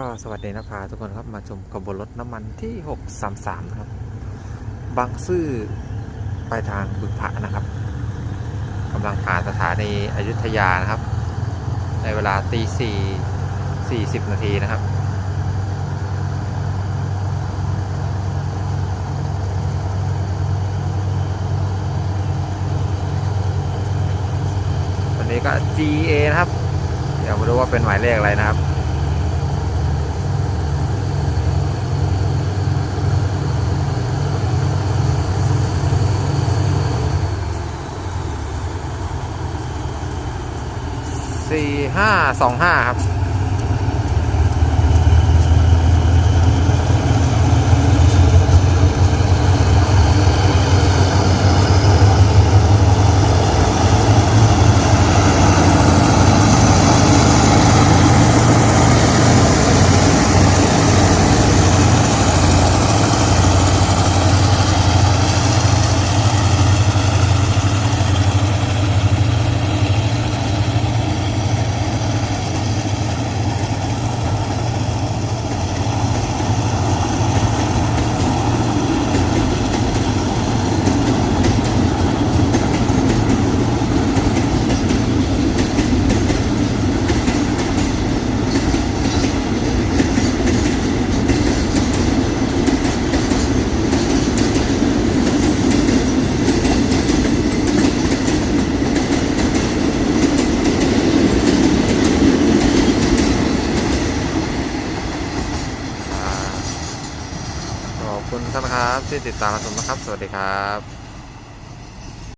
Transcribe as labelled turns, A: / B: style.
A: ก็สวัสดีนะพาทุกคนครับมาชมขบวนรถน้ำมันที่ 633 นะครับ บางซื่อไปทางบึงพระนะครับกำลังผ่านสถานีอยุธยานะครับ ในเวลาตีสี่สี่สิบนาทีนะครับ วันนี้ก็ GA นะครับ เดี๋ยวมาดูว่าเป็นหมายเลขอะไรนะครับ สี่ห้าสองห้าครับ ขอบ คุณท่านครับที่ติดตามรับชมนะครับ สวัสดีครับ